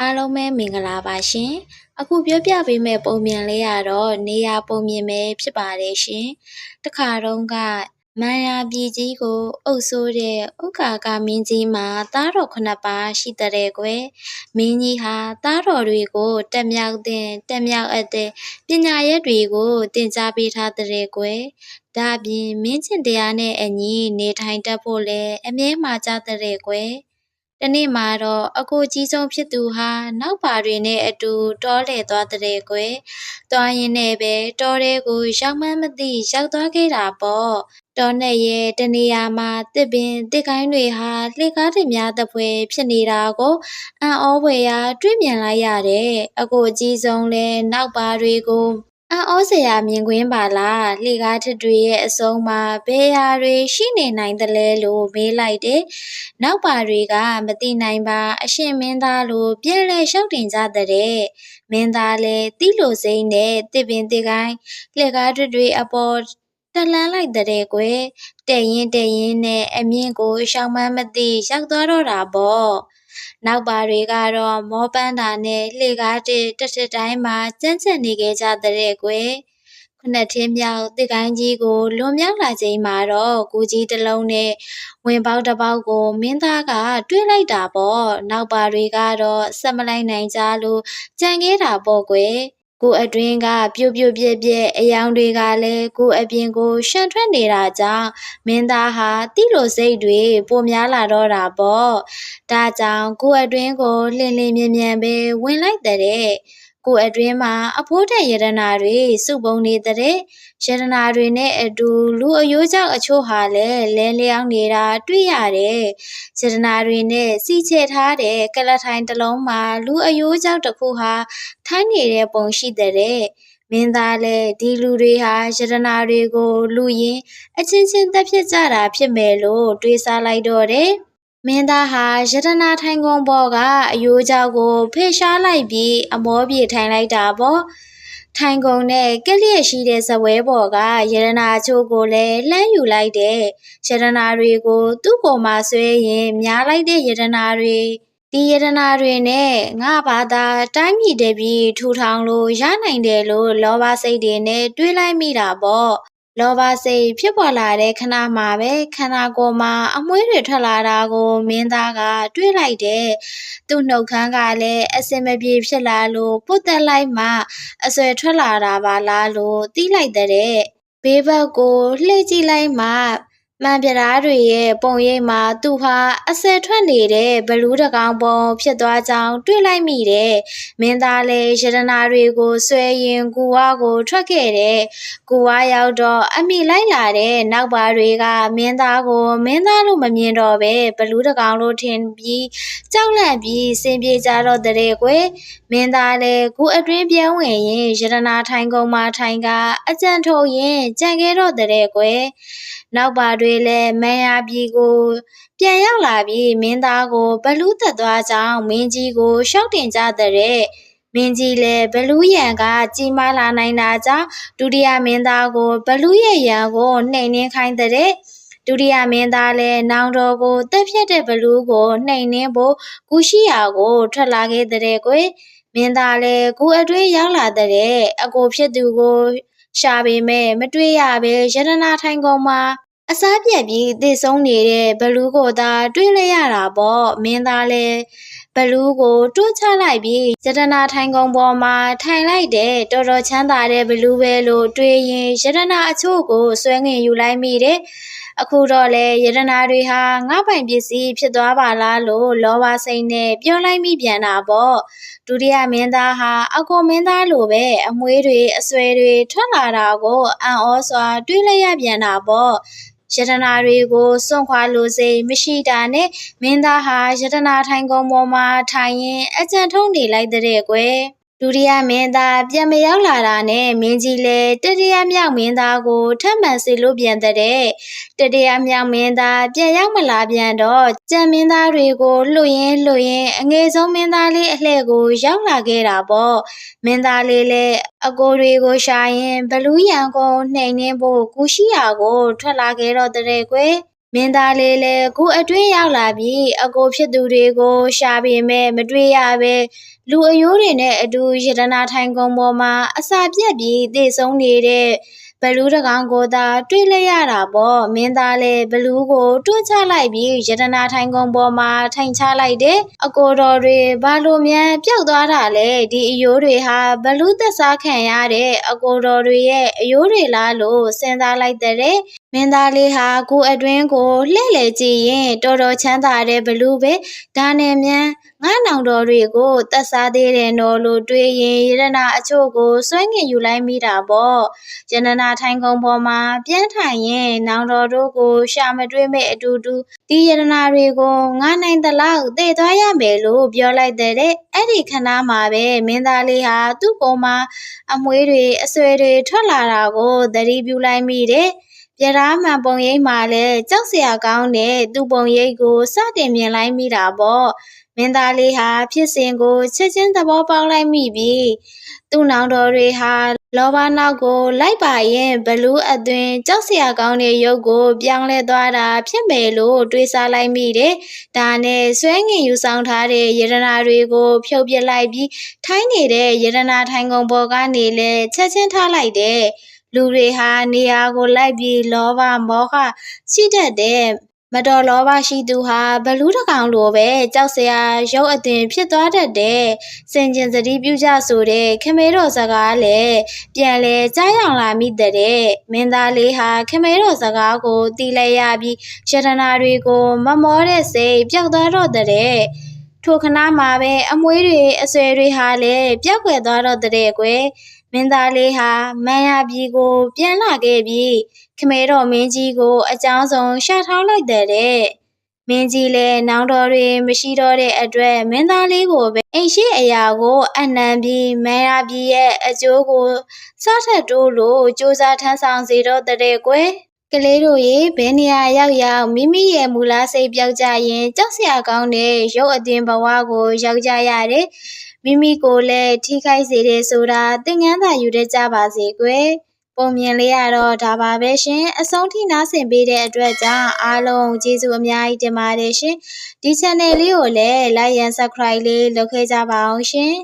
အားလုံးပဲမင်္ဂလာပါရှင်။အခုပြောပြပေးမယ့်ပုံပြင်လေးကတော့နေရာပုံပြင်ပဲဖြစ်ပါတယ်ရှင်။တခါတုန်းကမန်ရာပြည်ကြီးကိုအုပ်စိုးတဲ့ဥက္ကာကမင်းကြီးမှာသားတော်ခုနှစ်ပါးရှိတဲ့ကွယ်။မင်းကြီးဟာသားတော်တွေကိုတက်မြောက်တဲ့တက်မြောက်အပ်တဲ့ပညာရက်တွေကိုသင်ကြားပေးထားတဲ့ကွယ်။ဒါ့အပြင်မင်းကျင့်တရားနဲ့အညီနေထိုင်တတ်ဖို့လည်းအမြဲမှာကြားတဲ့ကွယ်။ တနေ့မှာတော့အကိုကြီးဆုံးဖြစ်သူဟာနောက်ပါတွေနဲ့အတူတောလှည့်သွားတဲ့ကွယ်။သွားရင်းနဲ့ပဲတောထဲကိုရောက်မှန်းမသိရောက်သွားခဲ့တာပေါ့။တောနဲ့ရဲ့တနေရာမှာတစ်ပင်တစ်ကိုင်းတွေဟာလှေကားတွေများသဖွယ်ဖြစ်နေတာကိုအံ့ဩဖွယ်ရာတွေ့မြင်လိုက်ရတယ်။အကိုအကြီးဆုံးလည်းနောက်ပါတွေကို အံ့ဩစရာမြင်ကွင်းပါလားလှေကားထစ်တွေရဲ့အစုံမှာဘယ်ဟာတွေရှိနေနိုင်သလဲလို့မေးလိုက်တယ်။နောက်ပါတွေကမသိနိုင်ပါ အရှင်မင်းသားလိုပြန်လဲလျှောက်တင်ကြတဲ့မင်းသားလည်းတိလိုစိမ့်နဲ့တစ်ပင်တစ်ကိုင်းလှေကားထစ်တွေအပေါ်တလန်းလိုက်တဲ့ကွယ်တဲ့ရင်တဲ့ရင်နဲ့အမြင့်ကိုရှောင်းမှန်းမသိရောက်သွားတော့တာပေါ့ နောက်ပါတွေကတော့မောပန်းတာနဲ့လှေကားတစ်တစ်တစ်တိုင်းမှာကျန်းကျက်နေခဲ့ကြတဲ့ကွယ်ခုနှစ်ထင်းမြောက်တစ်ကိုင်းကြီးကိုလွန်မြောက်လာချိန်မှာတော့ကူကြီးတစ်လုံးနဲ့ဝင်ပေါက်တစ်ပေါက်ကိုမင်းသားကတွေးလိုက်တာပေါ့နောက်ပါတွေကတော့ဆက်မလိုက်နိုင်ကြလို့ကြံခဲ့တာပေါ့ကွယ် ကိုအတွင်းကပြုတ်ပြုတ်ပြက်ပြက်အယောင်တွေကလည်းကိုအပြင်ကိုရှန်ထွက်နေတာကြောင့်မင်းသားဟာတိလိုစိတ်တွေပိုများလာတော့တာပေါ့ဒါကြောင့်ကိုအတွင်းကိုလှင်လင်းမြင်မြန်ပဲဝင်လိုက်တဲ့ ကိုအတွင်းမှာအဖိုးတဲ့ယရနာတွေစုပုံနေတဲ့ယရနာတွေနဲ့အတူလူအယိုးကြောင့်အချို့ဟာလည်းလဲလျောင်းနေတာတွေ့ရတယ်ယရနာတွေနဲ့စီချဲထားတဲ့ကလထိုင်တစ်လုံးမှာလူအယိုးကြောင့်တစ်ခုဟာထိုင်းနေတဲ့ပုံရှိတဲ့မင်းသားလည်းဒီလူတွေဟာယရနာတွေကိုလူရင်းအချင်းချင်းတက်ဖြစ်ကြတာဖြစ်မယ်လို့တွေးဆလိုက်တော့တယ် မင်းသားဟာယတနာထိုင်ကုန်ပေါ်ကအယိုးကြောက်ကိုဖေရှားလိုက်ပြီးအမောပြေထိုင်လိုက်တာပေါ့ထိုင်ကုန်နဲ့ကက်လျက်ရှိတဲ့ဇပွဲပေါ်ကယရနာချိုးကိုလည်းလှမ်းယူလိုက်တဲ့ယရနာတွေကို သူ့ကိုယ်မှာဆွဲရင်များလိုက်တဲ့ယရနာတွေဒီယတနာတွေနဲ့ငါဘာသာတိုင်းပြည်တပြည်ထူထောင်လို့ရနိုင်တယ်လို့လောဘစိတ်တွေနဲ့တွေးလိုက်မိတာပေါ့ လောဘစိတ်ဖြစ်ပေါ်လာတဲ့ခဏမှာပဲခန္ဓာကိုယ်မှာအမွှေးတွေထွက်လာတာကိုမင်းသားကတွေးလိုက်တယ်သူ့နှုတ်ခမ်းကလည်းအစင်မပြေဖြစ်လာလို့ပုတ်တက်လိုက်မှအဆွဲထွက်လာတာပါလားလို့သိလိုက်တဲ့ဘေးဘက်ကိုလှည့်ကြည့်လိုက်မှ မှန်ပြဓားတွေရဲ့ပုံရိပ်မှာသူဟာအစဲထွက်နေတဲ့ဘလူးတကောင်ပုံဖြစ်သွားကြောင်းတွေ့လိုက်မိတယ်။မင်းသားလည်းရတနာတွေကိုဆွဲရင်ကူဝါကိုထွက်ခဲ့တယ်။ကူဝါရောက်တော့အမိလိုက်လာတဲ့နောက်ပါတွေကမင်းသားကိုမင်းသားလို့မမြင်တော့ပဲဘလူးတကောင်လို့ထင်ပြီးကြောက်လန့်ပြီးစင်ပြေကြတော့တဲ့ကွယ်။မင်းသားလည်းကူအတွင်းပြန်ဝင်ရင်ရတနာထိုင်ကုန်မှာထိုင်ကအကြံထုတ်ရင်ကြံခဲ့တော့တဲ့ကွယ်။နောက်ပါတွေလည်းမန်ရာပြည်ကို ပြန်ရောက်လာပြီးမင်းသားကိုဘလူးသက်သွားကြောင်းမင်းကြီးကိုရှောက်တင်ကြတဲ့မင်းကြီးလည်းဘလူးရံကကြီးမားလာနိုင်တာကြောင့်ဒုတိယမင်းသားကိုဘလူးရဲ့ရံကိုနှိမ်နှင်းခိုင်းတဲ့ဒုတိယမင်းသားလည်းနောင်တော်ကိုတက်ဖြတ်တဲ့ဘလူးကိုနှိမ်နှင်းဖို့ကုရှိယာကိုထွက်လာခဲ့တဲ့ကွယ်မင်းသားလည်းကူအတွင်းရောက်လာတဲ့အကိုဖြစ်သူကိုရှာပေမဲ့မတွေ့ရပဲရတနာထိုင်ကုန်မှာ အစားပြက်ပြီးသေဆုံးနေတဲ့ဘလူးကိုသာတွေ့လိုက်ရတာပေါ့မင်းသားလည်းဘလူးကိုတွန်းချလိုက်ပြီးယတနာထိုင်ကုန်ပေါ်မှာထိုင်လိုက်တဲ့တော်တော်ချမ်းသာတဲ့ဘလူးပဲလို့တွေးရင်ယတနာအချို့ကိုဆွဲငင်ယူလိုက်မိတယ်အခုတော့လေယတနာတွေဟာငါပိုင်ပစ္စည်းဖြစ်သွားပါလားလို့လောဘစိတ်နဲ့ပြောလိုက်မိပြန်တာပေါ့ဒုတိယမင်းသားဟာအကိုမင်းသားလိုပဲအမွှေးတွေအဆွဲတွေထွက်လာတာကိုအံ့ဩစွာတွေးလိုက်ရပြန်တာပေါ့ ယတနာတွေကိုစွန့်ခွာလိုစိတ်မရှိတာနဲ့မင်းသားဟာယတနာထိုင်ကုန်ပေါ်မှာထိုင်ရင်အကြံထုံးနေလိုက်တဲ့ကွယ် ဒုတိယမင်းသားပြန်မရောက်လာတာနဲ့မင်းကြီးလည်းတတိယမြောက်မင်းသားကိုထပ်မံစေလို့ပြန်တဲ့တတိယမြောက်မင်းသားပြန်ရောက်မလာပြန်တော့ကြံမင်းသားတွေကိုလှုပ်ရင်းလှုပ်ရင်းအငယ်ဆုံးမင်းသားလေးအလှဲ့ကိုရောက်လာခဲ့တာပေါ့မင်းသားလေးလည်းအကိုတွေကိုရှာရင်ဘလူးရန်ကိုနှိမ်နှင်းဖို့ကူရှိယာကိုထွက်လာခဲ့တော့တဲ့ကွယ် မင်းသားလေးလည်းခုအတွင်းရောက်လာပြီးအကိုဖြစ်သူတွေကိုရှာပေမဲ့မတွေ့ရပဲလူအယိုးတွေနဲ့အတူရတနာထိုင်ကုန်ပေါ်မှာအစာပြက်ပြီးသေဆုံးနေတဲ့ဘလူးတကောင်ကိုသာတွေ့လိုက်ရတာပေါ့မင်းသားလည်းဘလူးကိုတွန်းချလိုက်ပြီးရတနာထိုင်ကုန်ပေါ်မှာထိုင်ချလိုက်တယ်အကိုတော်တွေဘာလို့မြန်ပျောက်သွားတာလဲဒီအယိုးတွေဟာဘလူးသက်စားခံရတဲ့အကိုတော်တွေရဲ့အယိုးတွေလားလို့စဉ်းစားလိုက်တဲ့ မင်းသားလေးဟာကိုယ်အတွင်းကိုလှည့်လည်ကြည့်ရင်တော်တော်ချမ်းသာတဲ့ဘလူးပဲဒါနဲ့မြန်ငါနောင်တော်တွေကိုတက်စားသေးတယ်နော်လို့တွေးရင်ရတနာအချို့ကိုစွဲငင်ယူလိုက်မိတာပေါ့ရတနာထိုင်ကုန်ပေါ်မှာပြန်ထိုင်ရင်နောင်တော်တို့ကိုရှာမတွေးမဲ့အတူတူဒီရတနာတွေကိုငါနိုင်တလောက်တည်သွားရမယ်လို့ပြောလိုက်တဲ့အဲ့ဒီခဏမှာပဲမင်းသားလေးဟာသူ့ကိုယ်မှာအမွှေးတွေအဆွဲတွေထွက်လာတာကိုသတိပြုလိုက်မိတယ် ပြရာမှန်ပုံရိပ်မှာလည်းကြောက်စရာကောင်းတဲ့သူ့ပုံရိပ်ကိုစတင်မြင်လိုက်မိတာပေါ့မင်းသားလေးဟာဖြစ်စဉ်ကိုချက်ချင်းသဘောပေါက်လိုက်မိပြီးသူ့နောင်တော်တွေဟာလောဘနောက်ကိုလိုက်ပါရင်ဘလူးအသွင်ကြောက်စရာကောင်းတဲ့ရုပ်ကို ပြောင်းလဲသွားတာဖြစ်မယ်လို့တွေးစားလိုက်မိတယ်။ဒါနဲ့ဆွဲငင်ယူဆောင်ထားတဲ့ယရနာတွေကို ဖြုတ်ပစ်လိုက်ပြီးထိုင်းနေတဲ့ယရနာထိုင်ကုန်ပေါ်ကနေလဲချက်ချင်းထားလိုက်တယ်။ လူတွေဟာနေရာကိုလိုက်ပြီးလောဘမောဟရှိတတ်တဲ့မတော်လောဘရှိသူဟာဘလူးတစ်ကောင်လိုပဲကြောက်စရာရုပ်အသွင်ဖြစ်သွားတတ်တယ်။စင်ကျင်စတိပြုကြဆိုတဲ့ခမဲတော်စကားလည်းပြန်လဲကြားရောက်လာမိတဲ့မင်းသားလေးဟာခမဲတော်စကားကိုတီးလိုက်ရပြီးယတနာတွေကိုမမောတဲ့စိတ်ပျောက်သွားတော့တဲ့ထိုခဏမှာပဲအမွှေးတွေအဆွဲတွေဟာလည်းပျောက်ကွယ်သွားတော့တဲ့ကွယ် မင်းသားလေးဟာမန်ရပြည်ကို ပြန်လာခဲ့ပြီးခမဲတော်မင်းကြီးကိုအကြောင်းဆုံးရှာထောင်းလိုက်တဲ့မင်းကြီးလည်းနောင်တော်တွေမရှိတော့တဲ့အတွက်မင်းသားလေးကိုပဲအိမ်ရှိအရာကိုအနံပြီးမန်ရပြည်ရဲ့အကျိုးကိုစားထက်တိုးလို့စူးစမ်းထမ်းဆောင်စေတော့တဲ့ကွယ်ကလေးတို့ရေဘယ်နေရာရောက်ရောက်မိမိရဲ့မူလားစိတ်ပြောက်ကြရင်ကြောက်စရာကောင်းတဲ့ရုပ်အသွင်ဘဝကိုရောက်ကြရတယ် မိမိကိုလည်းထိခိုက်စေတယ်ဆိုတာသင်ခန်းစာယူတတ်ကြပါစေကွယ်ပုံမြင်လေးရတော့ဒါပါပဲရှင်အဆုံးထိနားဆင်ပေးတဲ့အတွက်ကြောင့်အားလုံးကျေးဇူးအများကြီးတင်ပါတယ်ရှင်ဒီ channel လေးကိုလည်း like and subscribe လေးလုပ်ခဲ့ကြပါအောင်ရှင်